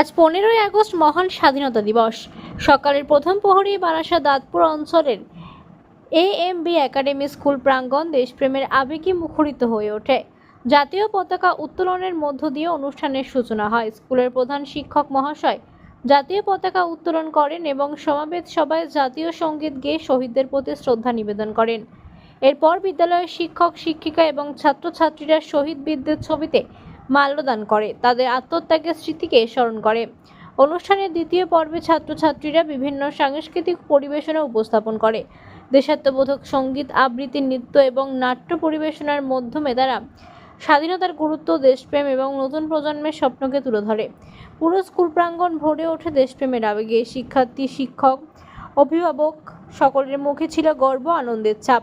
আজ পনেরোই আগস্ট মহান স্বাধীনতা দিবস। সকালের প্রথম প্রহরে বারাসা দাঁতপুর অঞ্চলের A M B academy school প্রাঙ্গণ দেশপ্রেমের আবেগে মুখরিত হয়ে ওঠে। জাতীয় পতাকা উত্তোলনের মধ্য দিয়ে অনুষ্ঠানের সূচনা হয়। স্কুলের প্রধান শিক্ষক মহাশয় জাতীয় পতাকা উত্তোলন করেন এবং সমাবেত সভায় জাতীয় সংগীত গেয়ে শহীদদের প্রতি শ্রদ্ধা নিবেদন করেন। এরপর বিদ্যালয়ের শিক্ষক, শিক্ষিকা এবং ছাত্রছাত্রীরা শহীদ বিদ্যুৎ ছবিতে মাল্যদান করে, তাদের আত্মত্যাগের স্মৃতিকে স্মরণ করে। অনুষ্ঠানের দ্বিতীয় পর্বে ছাত্রছাত্রীরা বিভিন্ন সাংস্কৃতিক পরিবেশনা উপস্থাপন করে। দেশাত্মবোধক সংগীত, আবৃত্তি, নৃত্য এবং নাট্য পরিবেশনার মাধ্যমে তারা স্বাধীনতার গুরুত্ব, দেশপ্রেম এবং নতুন প্রজন্মের স্বপ্নকে তুলে ধরে। পুরো স্কুল প্রাঙ্গণ ভরে ওঠে দেশপ্রেমের আবেগে। শিক্ষার্থী, শিক্ষক, অভিভাবক সকলের মুখে ছিল গর্ব, আনন্দের ছাপ।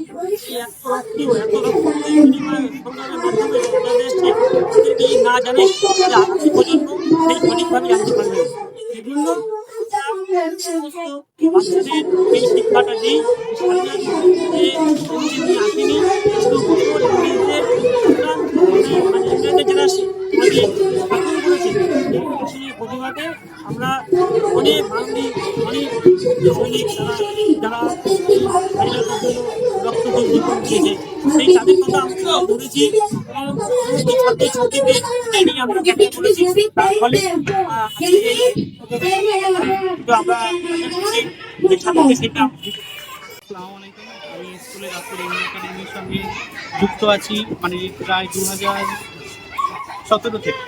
না জানে আগামী প্রজন্ম সেই সঠিকভাবে জানতে পারবে। এই জন্য বাচ্চাদের এই শিক্ষাটা দিই আসেনি প্রতিবাদে আমরা অনেক বাঙালি অনেক সৈনিক তারা যারা আমরা আমরা আমরা আমি স্কুলে ইন্ডিয়া একাডেমির সঙ্গে যুক্ত আছি মানে প্রায় দু হাজার সতেরো থেকে।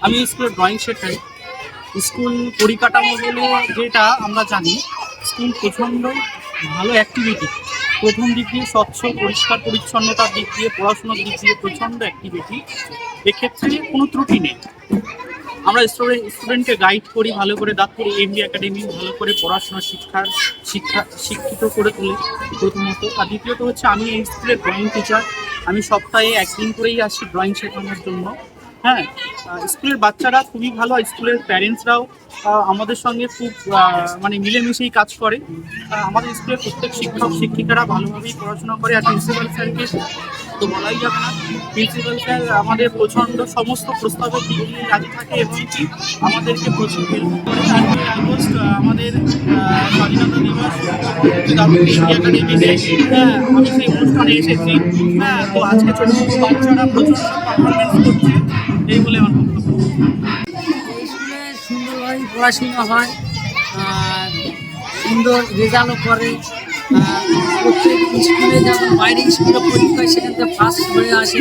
আমি স্কুলের ড্রয়িং শেখাই স্কুল পরিকাঠামো যেটা আমরা জানি, স্কুল প্রচণ্ড ভালো অ্যাক্টিভিটি প্রথম দিক দিয়ে স্বচ্ছ, পরিষ্কার, পরিচ্ছন্নতার দিক দিয়ে, পড়াশোনার দিক দিয়ে প্রচণ্ড অ্যাক্টিভিটি এক্ষেত্রে কোনো ত্রুটি নেই। আমরা স্টুডেন্ট স্টুডেন্টকে গাইড করি, ভালো করে দাঁতপুর এমবি একাডেমি ভালো করে পড়াশোনা শিক্ষার শিক্ষা, শিক্ষিত করে তুলি প্রথমত। আর দ্বিতীয়ত হচ্ছে, আমি এই স্কুলের ড্রয়িং টিচার আমি সপ্তাহে একদিন করেই আসি ড্রয়িং শেখানোর জন্য। হ্যাঁ স্কুলের বাচ্চারা খুবই ভালো স্কুলের প্যারেন্টসরাও আমাদের সঙ্গে খুব মানে মিলেমিশেই কাজ করে। আমাদের স্কুলের প্রত্যেক শিক্ষক, শিক্ষিকারা ভালোভাবেই পড়াশোনা করে। আর প্রিন্সিপাল স্যারকে তো বলাই যাবে না। প্রিন্সিপাল স্যার আমাদের প্রচণ্ড সমস্ত নিয়ে রাজি থাকে এবং কি আমাদেরকে প্রচুর হেল্প আমাদের স্বাধীনতা দিবস একাডেমিতে হ্যাঁ অনুষ্ঠানে এসেছি। হ্যাঁ তো আজকে ছোট ছোট বাচ্চারা প্রচুর পারফরমেন্স করছে, এই বলে আমার বক্তব্য। স্কুলে পড়াশোনা হয় সুন্দর রেজাল্টও করে প্রত্যেক স্কুলে যেমন বাইরে স্কুলে পরীক্ষা সেখান থেকে ফার্স্ট হয়ে আসে।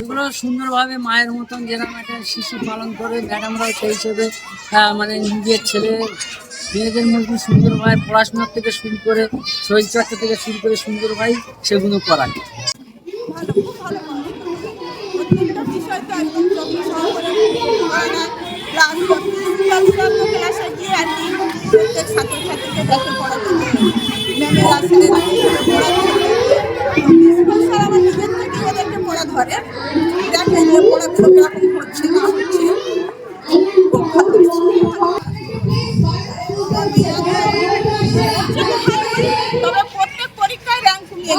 এগুলো সুন্দরভাবে মায়ের মতন যেরকম একটা শিশু পালন করে ম্যাডামরাও সেই হিসেবে মানে নিজের ছেলে, মেয়েদের মধ্যে সুন্দরভাবে পড়াশোনার থেকে শুরু করে, শরীরচর্চা থেকে শুরু করে সুন্দরভাবে সেগুলো করায়। প্রত্যেকটা বিষয় তো একদম ক্লাস গিয়ে আর কি প্রত্যেক ছাত্রছাত্রীকে দেখে পড়াতে ম্যামেরা আমার নিজের থেকে ওদেরকে পড়া ধরে দেখে যে পড়াগুলো কীরকম হচ্ছে না হচ্ছে তবে প্রত্যেক পরীক্ষায় র্যাঙ্ক নিয়ে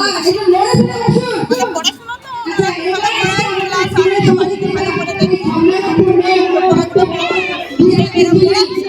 তো